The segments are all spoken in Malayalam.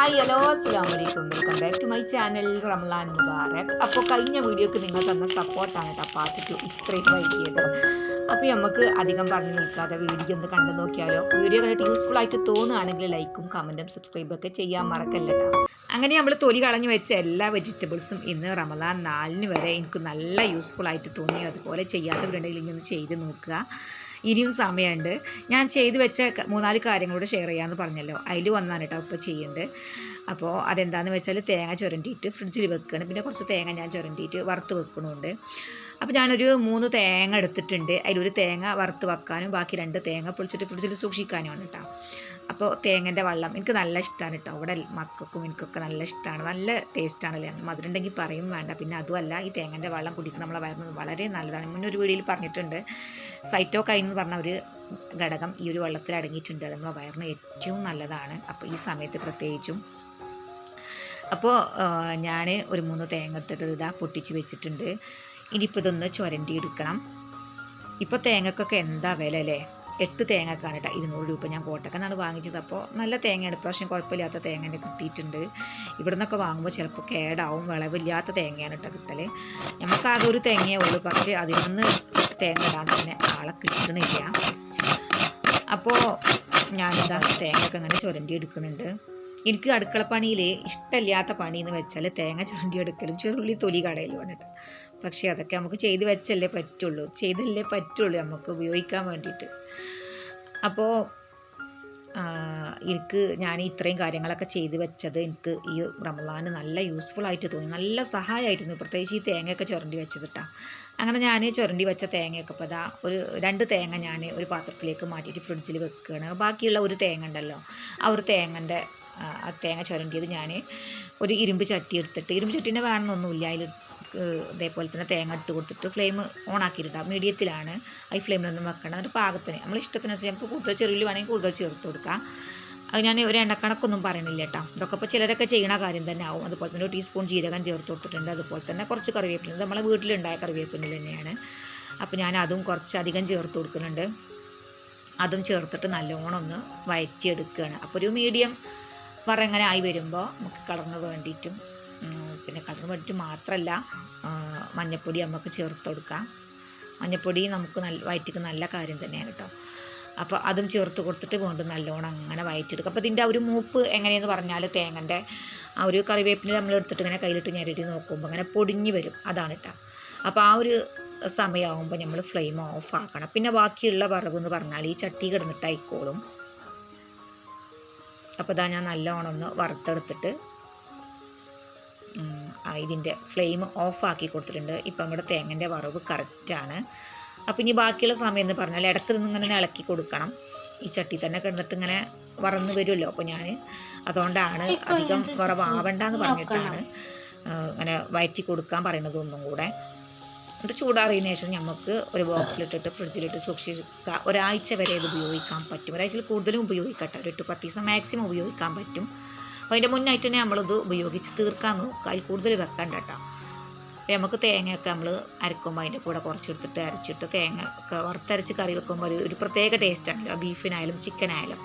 ഹായ് ഹലോ അസ്സാം വലൈക്കും welcome back to my channel Ramzan Mubarak അപ്പോൾ കഴിഞ്ഞ വീഡിയോക്ക് നിങ്ങൾ തന്ന സപ്പോർട്ടാണ് കേട്ടോ പാർട്ടി ടു ഇത്രയും വൈകിയത്. അപ്പോൾ നമുക്ക് അധികം പറഞ്ഞു നിൽക്കാതെ വീഡിയോ ഒന്ന് കണ്ടു നോക്കിയാലോ. വീഡിയോ കണ്ടിട്ട് യൂസ്ഫുൾ ആയിട്ട് തോന്നുകയാണെങ്കിൽ ലൈക്കും കമന്റും സബ്സ്ക്രൈബും ഒക്കെ ചെയ്യാൻ മറക്കല്ല കേട്ടോ അങ്ങനെ നമ്മൾ തൊലി കളഞ്ഞു വെച്ച എല്ലാ വെജിറ്റബിൾസും ഇന്ന് റമലാൻ നാലിന് വരെ എനിക്ക് നല്ല യൂസ്ഫുൾ ആയിട്ട് തോന്നി അതുപോലെ ചെയ്യാത്തവരുണ്ടെങ്കിൽ ഇനി ഒന്ന് ചെയ്ത് നോക്കുക. ഇനിയും സമയമുണ്ട്. ഞാൻ ചെയ്തു വെച്ച മൂന്നാൽ കാര്യങ്ങളോട് ഷെയർ ചെയ്യാമെന്ന് പറഞ്ഞല്ലോ. അതിൽ വന്നാണ് കേട്ടോ ഇപ്പോൾ ചെയ്യുന്നുണ്ട് അപ്പോൾ അതെന്താണെന്ന് വെച്ചാൽ തേങ്ങ ചുരണ്ടിയിട്ട് ഫ്രിഡ്ജിൽ വെക്കണം. പിന്നെ കുറച്ച് തേങ്ങ ഞാൻ ചുരണ്ടിയിട്ട് വറുത്ത് വെക്കണമുണ്ട് അപ്പോൾ ഞാനൊരു മൂന്ന് തേങ്ങ എടുത്തിട്ടുണ്ട്. അതിലൊരു തേങ്ങ വറുത്ത് വെക്കാനും ബാക്കി രണ്ട് തേങ്ങ പൊളിച്ചിട്ട് ഫ്രിഡ്ജിൽ സൂക്ഷിക്കാനുമാണ് കേട്ടോ അപ്പോൾ തേങ്ങന്റെ വെള്ളം എനിക്ക് നല്ല ഇഷ്ടമാണ് കേട്ടോ അവിടെ മക്കൾക്കും എനിക്കൊക്കെ നല്ല ഇഷ്ടമാണ് നല്ല ടേസ്റ്റാണല്ലേ മധുരം ഉണ്ടെങ്കിൽ പറയും വേണ്ട. പിന്നെ അതുമല്ല ഈ തേങ്ങന്റെ വെള്ളം കുടിക്കുന്ന നമ്മളെ വയറിന് വളരെ നല്ലതാണ്. മുന്നേ ഒരു വീഡിയോയിൽ പറഞ്ഞിട്ടുണ്ട്. സൈറ്റോകൈൻ എന്ന് പറഞ്ഞ ഒരു ഘടകം ഈ ഒരു വെള്ളത്തിൽ അടങ്ങിയിട്ടുണ്ട്. അത് നമ്മളെ വയറിന് ഏറ്റവും നല്ലതാണ്. അപ്പോൾ ഈ സമയത്ത് പ്രത്യേകിച്ചും. അപ്പോൾ ഞാൻ ഒരു മൂന്ന് തേങ്ങ എടുത്തിട്ട് ഇതാ പൊട്ടിച്ച് വെച്ചിട്ടുണ്ട്. ഇനിയിപ്പോൾ ഇതൊന്ന് ചുരണ്ടി എടുക്കണം. ഇപ്പോൾ തേങ്ങക്കൊക്കെ എന്താ വില അല്ലേ? എട്ട് തേങ്ങക്കാണ് കേട്ടോ ഇരുന്നൂറ് രൂപ ഞാൻ കോട്ടക്കെന്നാണ് വാങ്ങിച്ചത്. അപ്പോൾ നല്ല തേങ്ങയാണ് ഇപ്രാവശ്യം കുഴപ്പമില്ലാത്ത തേങ്ങ തന്നെ കിട്ടിയിട്ടുണ്ട്. ഇവിടെ നിന്നൊക്കെ വാങ്ങുമ്പോൾ ചിലപ്പോൾ കേടാവും വിളവില്ലാത്ത തേങ്ങയാണ് കേട്ടോ കിട്ടൽ നമുക്ക് ആകെ ഒരു തേങ്ങയേ ഉള്ളൂ പക്ഷേ അതിൽ നിന്ന് തേങ്ങ ഇടാൻ തന്നെ ആളെ കിട്ടണില്ല. അപ്പോൾ ഞാനിതാ തേങ്ങയൊക്കെ അങ്ങനെ ചുരണ്ടി എടുക്കുന്നുണ്ട്. എനിക്ക് അടുക്കളപ്പണിയിൽ ഇഷ്ടമില്ലാത്ത പണി എന്ന് വെച്ചാൽ തേങ്ങ ചുരണ്ടി എടുക്കലും ചെറുള്ളി തൊലി കടയിലുമാണ് കേട്ടോ. പക്ഷേ അതൊക്കെ നമുക്ക് ചെയ്ത് വെച്ചല്ലേ പറ്റുള്ളൂ. ചെയ്തല്ലേ പറ്റുള്ളൂ നമുക്ക് ഉപയോഗിക്കാൻ വേണ്ടിയിട്ട്. അപ്പോൾ എനിക്ക് ഞാൻ ഇത്രയും കാര്യങ്ങളൊക്കെ ചെയ്ത് വെച്ചത് എനിക്ക് ഈ റമദാന് നല്ല യൂസ്ഫുൾ ആയിട്ട് തോന്നി. നല്ല സഹായമായിരുന്നു. പ്രത്യേകിച്ച് ഈ തേങ്ങയൊക്കെ ചുരണ്ടി വെച്ചത് കേട്ടോ അങ്ങനെ ഞാൻ ചുരണ്ടി വെച്ച തേങ്ങയൊക്കെ ഇപ്പോൾ അതാ ഒരു രണ്ട് തേങ്ങ ഞാൻ ഒരു പാത്രത്തിലേക്ക് മാറ്റിയിട്ട് ഫ്രിഡ്ജിൽ വെക്കുകയാണ് ബാക്കിയുള്ള ഒരു തേങ്ങ ഉണ്ടല്ലോ ആ ഒരു തേങ്ങന്റെ ആ തേങ്ങ ചുരണ്ടിയത് ഞാൻ ഒരു ഇരുമ്പ് ചട്ടി എടുത്തിട്ട് ഇരുമ്പ് ചട്ടീനെ വേണമെന്നൊന്നുമില്ല അതിൽ ഇതേപോലെ തന്നെ തേങ്ങ ഇട്ട് കൊടുത്തിട്ട് ഫ്ലെയിം ഓൺ ആക്കിയിട്ടാണ് മീഡിയത്തിലാണ് ഈ ഫ്ലെയിമിലൊന്നും വെക്കണം എന്നിട്ട് പാകത്തിന് നമ്മൾ ഇഷ്ടത്തിനനുസരിച്ച് നമുക്ക് കൂടുതൽ ചെറുള്ളി വേണമെങ്കിൽ കൂടുതൽ ചേർത്ത് കൊടുക്കാം. അത് ഞാൻ ഒരു എണ്ണക്കണക്കൊന്നും പറയണില്ല കേട്ടോ. ഇതൊക്കെ ഇപ്പോൾ ചിലരൊക്കെ ചെയ്യണ കാര്യം തന്നെ ആവും. അതുപോലെ തന്നെ ഒരു ടീസ്പൂൺ ജീരകം ചേർത്ത് കൊടുത്തിട്ടുണ്ട്. അതുപോലെ തന്നെ കുറച്ച് കറിവേപ്പില നമ്മളെ വീട്ടിലുണ്ടായ കറിവേപ്പില തന്നെയാണ്. അപ്പോൾ ഞാൻ അതും കുറച്ച് അധികം ചേർത്ത് കൊടുക്കുന്നുണ്ട്. അതും ചേർത്തിട്ട് നല്ലോണം ഒന്ന് വയറ്റിയെടുക്കുകയാണ്. അപ്പോൾ ഒരു മീഡിയം വറ അങ്ങനെ ആയി വരുമ്പോൾ നമുക്ക് കളറിന് വേണ്ടിയിട്ടും പിന്നെ കളറിന് വേണ്ടിയിട്ട് മാത്രമല്ല മഞ്ഞപ്പൊടി നമുക്ക് ചേർത്ത് കൊടുക്കാം. മഞ്ഞപ്പൊടി നമുക്ക് നല്ല വയറ്റിക്ക് നല്ല കാര്യം തന്നെയാണ് കേട്ടോ അപ്പോൾ അതും ചേർത്ത് കൊടുത്തിട്ട് വീണ്ടും നല്ലോണം അങ്ങനെ വയറ്റിയെടുക്കും. അപ്പോൾ ഇതിന്റെ ആ ഒരു മൂപ്പ് എങ്ങനെയെന്ന് പറഞ്ഞാൽ തേങ്ങന്റെ ആ ഒരു കറിവേപ്പിന് നമ്മൾ എടുത്തിട്ട് ഇങ്ങനെ കയ്യിലിട്ട് ഞെരടി നോക്കുമ്പോൾ അങ്ങനെ പൊടിഞ്ഞു വരും. അതാണ് കേട്ടോ അപ്പോൾ ആ ഒരു സമയമാകുമ്പോൾ നമ്മൾ ഫ്ലെയിം ഓഫ് ആക്കണം. പിന്നെ ബാക്കിയുള്ള വറവ് എന്ന് പറഞ്ഞാൽ ഈ ചട്ടി കിടന്നിട്ടായിക്കോളും അപ്പോൾ ഇതാ ഞാൻ നല്ലോണം ഒന്ന് വറുത്തെടുത്തിട്ട് ഇതിന്റെ ഫ്ലെയിം ഓഫ് ആക്കി കൊടുത്തിട്ടുണ്ട്. ഇപ്പം നമ്മുടെ തേങ്ങന്റെ വറവ് കറക്റ്റാണ്. അപ്പോൾ ഇനി ബാക്കിയുള്ള സമയം എന്ന് പറഞ്ഞാൽ ഇടയ്ക്ക് നിന്ന് ഇങ്ങനെ ഇളക്കി കൊടുക്കണം. ഈ ചട്ടി തന്നെ കിടന്നിട്ട് ഇങ്ങനെ വറന്ന് വരുമല്ലോ. അപ്പോൾ ഞാൻ അതുകൊണ്ടാണ് അധികം വറവാവണ്ടെന്ന് പറഞ്ഞിട്ടാണ് അങ്ങനെ വയറ്റി കൊടുക്കാൻ പറയുന്നത് ഒന്നും കൂടെ. എന്നിട്ട് ചൂടാറിയതിന് ശേഷം നമുക്ക് ഒരു ബോക്സിലിട്ടിട്ട് ഫ്രിഡ്ജിലിട്ട് സൂക്ഷിക്കുക. ഒരാഴ്ച വരെ ഇത് ഉപയോഗിക്കാൻ പറ്റും. ഒരാഴ്ചയിൽ കൂടുതലും ഉപയോഗിക്കട്ടെ. ഒരു എട്ട് പത്ത് ദിവസം മാക്സിമം ഉപയോഗിക്കാൻ പറ്റും. അപ്പോൾ അതിന്റെ മുന്നായിട്ട് തന്നെ നമ്മളിത് ഉപയോഗിച്ച് തീർക്കാൻ നോക്കുക. അതിൽ കൂടുതൽ വെക്കണ്ട കേട്ടോ. അപ്പോൾ നമുക്ക് തേങ്ങയൊക്കെ നമ്മൾ അരക്കുമ്പോൾ അതിന്റെ കൂടെ കുറച്ചെടുത്തിട്ട് അരച്ചിട്ട് തേങ്ങ ഒക്കെ വറുത്തരച്ച് കറി വെക്കുമ്പോൾ ഒരു ഒരു പ്രത്യേക ടേസ്റ്റാണല്ലോ ബീഫിനായാലും ചിക്കനായാലും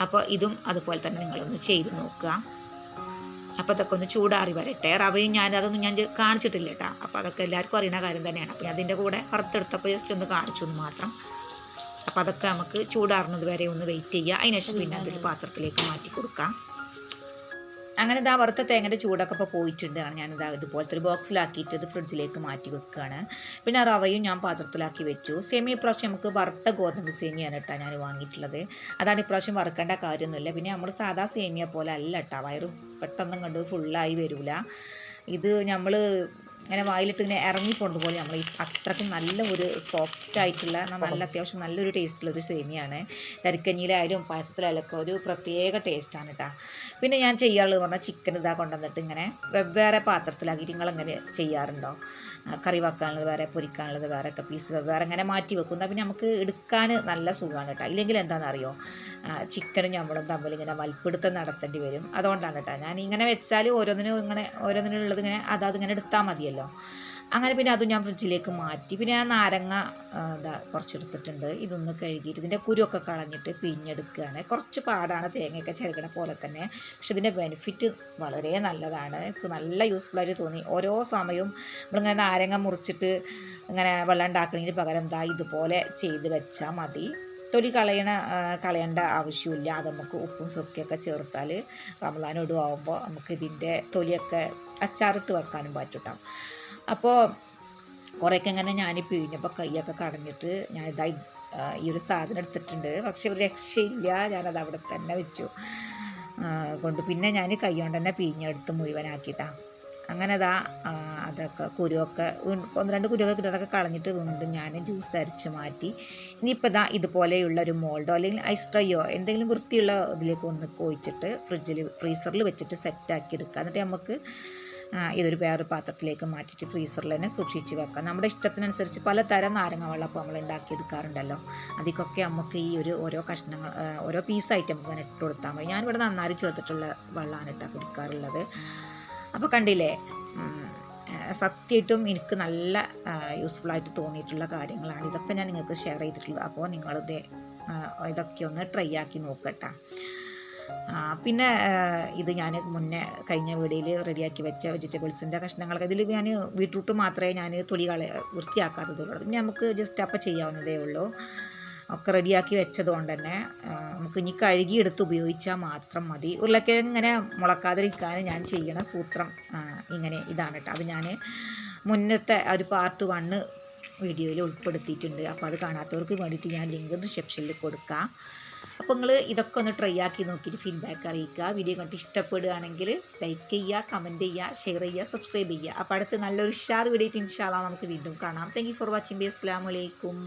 അപ്പോൾ ഇതും അതുപോലെ തന്നെ നിങ്ങളൊന്ന് ചെയ്ത് നോക്കുക. അപ്പോൾ അതൊക്കെ ഒന്ന് ചൂടാറി വരട്ടെ. റവയും ഞാൻ അതൊന്നും ഞാൻ കാണിച്ചിട്ടില്ല കേട്ടോ. അപ്പോൾ അതൊക്കെ എല്ലാവർക്കും അറിയുന്ന കാര്യം തന്നെയാണ്. അപ്പോൾ അതിന്റെ കൂടെ വറുത്തെടുത്തപ്പോൾ ജസ്റ്റ് ഒന്ന് കാണിച്ചു എന്ന് മാത്രം. അപ്പോൾ അതൊക്കെ നമുക്ക് ചൂടാറുന്നത് വരെ ഒന്ന് വെയിറ്റ് ചെയ്യുക അതിനുശേഷം പിന്നെ അതിൽ പാത്രത്തിലേക്ക് മാറ്റി കൊടുക്കാം. അങ്ങനെ ഇതാ വറുത്ത തേങ്ങന്റെ ചൂടൊക്കെ ഇപ്പോൾ പോയിട്ടുണ്ട്. ഞാനിതാ ഇതുപോലത്തെ ഒരു ബോക്സിലാക്കിയിട്ട് ഇത് ഫ്രിഡ്ജിലേക്ക് മാറ്റി വെക്കുകയാണ് പിന്നെ റവയും ഞാൻ പാത്രത്തിലാക്കി വെച്ചു. സെമി ഇപ്രാവശ്യം നമുക്ക് വറുത്ത ഗോതമ്പ് സേമിയാണ് കേട്ടോ ഞാൻ വാങ്ങിയിട്ടുള്ളത്. അതാണ് ഇപ്രാവശ്യം വറുക്കേണ്ട കാര്യമൊന്നുമില്ല. പിന്നെ നമ്മൾ സാധാ സേമിയ പോലെ അല്ല കേട്ടോ. വയറ് പെട്ടെന്നും കണ്ട് ഫുള്ളായി വരില്ല ഇത് നമ്മൾ ഇങ്ങനെ വായിലിട്ട് ഇങ്ങനെ ഇറങ്ങിപ്പോണത് പോലെ നമ്മൾ ഈ അത്രയ്ക്കും നല്ല ഒരു സോഫ്റ്റ് ആയിട്ടുള്ള നല്ല അത്യാവശ്യം നല്ലൊരു ടേസ്റ്റുള്ള ഒരു സേമിയാണ്. തരിക്കഞ്ഞിയിലായാലും പായസത്തിലായാലും ഒക്കെ ഒരു പ്രത്യേക ടേസ്റ്റാണ് കേട്ടോ പിന്നെ ഞാൻ ചെയ്യാറുള്ളത് പറഞ്ഞാൽ ചിക്കൻ ഇതാ കൊണ്ടുവന്നിട്ട് ഇങ്ങനെ വെവ്വേറെ പാത്രത്തിലാക്കിയിട്ട് നിങ്ങളെങ്ങനെ ചെയ്യാറുണ്ടോ? കറി വെക്കാനുള്ളത് വേറെ പൊരിക്കാനുള്ളത് വേറെ ഒക്കെ പീസ് വെവ്വേറെ അങ്ങനെ മാറ്റി വെക്കും. എന്നാൽ പിന്നെ നമുക്ക് എടുക്കാൻ നല്ല സുഖമാണ് കേട്ടോ ഇല്ലെങ്കിൽ എന്താണെന്ന് അറിയോ? ചിക്കനും നമ്മളും തമ്മിൽ ഇങ്ങനെ മൽപ്പിടുത്തം നടത്തേണ്ടി വരും. അതുകൊണ്ടാണ് കേട്ടോ ഞാൻ ഇങ്ങനെ വെച്ചാൽ ഓരോന്നിനും ഇങ്ങനെ ഓരോന്നിനുള്ളത് ഇങ്ങനെ അതാത് ഇങ്ങനെ എടുത്താൽ മതിയല്ലോ. അങ്ങനെ പിന്നെ അതും ഞാൻ ഫ്രിഡ്ജിലേക്ക് മാറ്റി. പിന്നെ ഞാൻ നാരങ്ങ ഇതാ കുറച്ചെടുത്തിട്ടുണ്ട്. ഇതൊന്ന് കഴുകിയിട്ട് ഇതിന്റെ കുരുവൊക്കെ കളഞ്ഞിട്ട് പിഴിഞ്ഞെടുക്കുകയാണ്. കുറച്ച് പാടാണ് തേങ്ങയൊക്കെ ചെറുകണ പോലെ തന്നെ. പക്ഷെ ഇതിന്റെ ബെനിഫിറ്റ് വളരെ നല്ലതാണ്. എനിക്ക് നല്ല യൂസ്ഫുള്ളായിട്ട് തോന്നി. ഓരോ സമയവും നമ്മളിങ്ങനെ നാരങ്ങ മുറിച്ചിട്ട് ഇങ്ങനെ വെള്ളം ഉണ്ടാക്കണമെങ്കിൽ പകരം എന്താ ഇതുപോലെ ചെയ്ത് വെച്ചാൽ മതി. തൊലി കളയണ കളയേണ്ട ആവശ്യമില്ല. അത് നമുക്ക് ഉപ്പും സുക്കിയൊക്കെ ചേർത്താൽ റമദാൻ ഇടുവാകുമ്പോൾ നമുക്ക് ഇതിന്റെ തൊലിയൊക്കെ അച്ചാറിട്ട് വെക്കാനും പറ്റും അപ്പോൾ കുറേയൊക്കെ ഇങ്ങനെ ഞാൻ പിഴിഞ്ഞപ്പോൾ കൈയൊക്കെ കടഞ്ഞിട്ട് ഞാൻ ഇതാ ഈ ഒരു സാധനം എടുത്തിട്ടുണ്ട്. പക്ഷെ ഒരു രക്ഷയില്ല. ഞാനത് അവിടെ തന്നെ വെച്ചു. കൊണ്ട് പിന്നെ ഞാൻ കൈ കൊണ്ട് തന്നെ പിഴിഞ്ഞെടുത്ത് മുഴുവനാക്കിയിട്ടാണ് അങ്ങനെ അതാ അതൊക്കെ കുരുവൊക്കെ ഒന്ന് രണ്ട് കുരുവൊക്കെ കിട്ടും അതൊക്കെ കളഞ്ഞിട്ട് വീണ്ടും ഞാൻ ജ്യൂസ് അരിച്ച് മാറ്റി. ഇനിയിപ്പോൾ ഇതാ ഇതുപോലെയുള്ള ഒരു മോൾഡോ അല്ലെങ്കിൽ ഐസ് ട്രൈയോ എന്തെങ്കിലും വൃത്തിയുള്ള ഇതിലേക്ക് ഒന്ന് കോയിച്ചിട്ട് ഫ്രിഡ്ജിൽ ഫ്രീസറിൽ വെച്ചിട്ട് സെറ്റാക്കി എടുക്കുക. എന്നിട്ട് നമുക്ക് ഇതൊരു വേറൊരു പാത്രത്തിലേക്ക് മാറ്റിയിട്ട് ഫ്രീസറിൽ തന്നെ സൂക്ഷിച്ച് വെക്കാം നമ്മുടെ ഇഷ്ടത്തിനനുസരിച്ച് പലതരം നാരങ്ങ വെള്ളപ്പം നമ്മൾ നമ്മൾ ഉണ്ടാക്കിയെടുക്കാറുണ്ടല്ലോ അതിക്കൊക്കെ നമുക്ക് ഈ ഒരു ഓരോ കഷ്ണങ്ങൾ ഓരോ പീസായിട്ട് നമുക്ക് ഇങ്ങനെ ഇട്ട് കൊടുത്താൽ മതി. ഞാനിവിടെ നന്നാരി ചേർത്തിട്ടുള്ള വെള്ളമാണ് ഇട്ടാൽ കുടിക്കാറുള്ളത്. അപ്പോൾ കണ്ടില്ലേ? സത്യമായിട്ടും എനിക്ക് നല്ല യൂസ്ഫുൾ ആയിട്ട് തോന്നിയിട്ടുള്ള കാര്യങ്ങളാണ്. ഇതൊക്കെ ഞാൻ നിങ്ങൾക്ക് ഷെയർ ചെയ്തിട്ടുള്ളത്. അപ്പോൾ നിങ്ങളിത് ഇതൊക്കെ ഒന്ന് ട്രൈ ആക്കി നോക്കട്ടെ. പിന്നെ ഇത് ഞാൻ മുന്നേ കഴിഞ്ഞ വീടിയിൽ റെഡിയാക്കി വെച്ച വെജിറ്റബിൾസിന്റെ കഷ്ണങ്ങളൊക്കെ. ഇതിൽ ഞാൻ ബീട്രൂട്ട് മാത്രമേ ഞാൻ തൊലി കള വൃത്തിയാക്കാത്തതുള്ളൂ. പിന്നെ നമുക്ക് ജസ്റ്റ് അപ്പം ചെയ്യാവുന്നതേ ഉള്ളൂ. ഒക്കെ റെഡിയാക്കി വെച്ചത് കൊണ്ട് തന്നെ നമുക്ക് ഇനി കഴുകിയെടുത്ത് ഉപയോഗിച്ചാൽ മാത്രം മതി. ഉരുളക്കിഴങ്ങ് ഇങ്ങനെ മുളക്കാതിരിക്കാൻ ഞാൻ ചെയ്യണ സൂത്രം ഇങ്ങനെ ഇതാണ് കേട്ടോ. അത് ഞാൻ മുന്നത്തെ ഒരു പാർട്ട് വണ്ണ് വീഡിയോയിൽ ഉൾപ്പെടുത്തിയിട്ടുണ്ട്. അപ്പോൾ അത് കാണാത്തവർക്ക് വേണ്ടിയിട്ട് ഞാൻ ലിങ്ക് ഡിസ്ക്രിപ്ഷനിൽ കൊടുക്കാം. അപ്പോൾ നിങ്ങൾ ഇതൊക്കെ ഒന്ന് ട്രൈ ആക്കി നോക്കിയിട്ട് ഫീഡ്ബാക്ക് അറിയിക്കുക. വീഡിയോ കണ്ടിട്ട് ഇഷ്ടപ്പെടുകയാണെങ്കിൽ ലൈക്ക് ചെയ്യുക കമന്റ് ചെയ്യുക ഷെയർ ചെയ്യുക സബ്സ്ക്രൈബ് ചെയ്യുക. അപ്പോൾ അടുത്ത് നല്ലൊരു ഷാർ വീഡിയോ ഇൻഷാല്ല നമുക്ക് വീണ്ടും കാണാം. താങ്ക് ഫോർ വാച്ചിങ് ബി അസ്സാം വലൈക്കും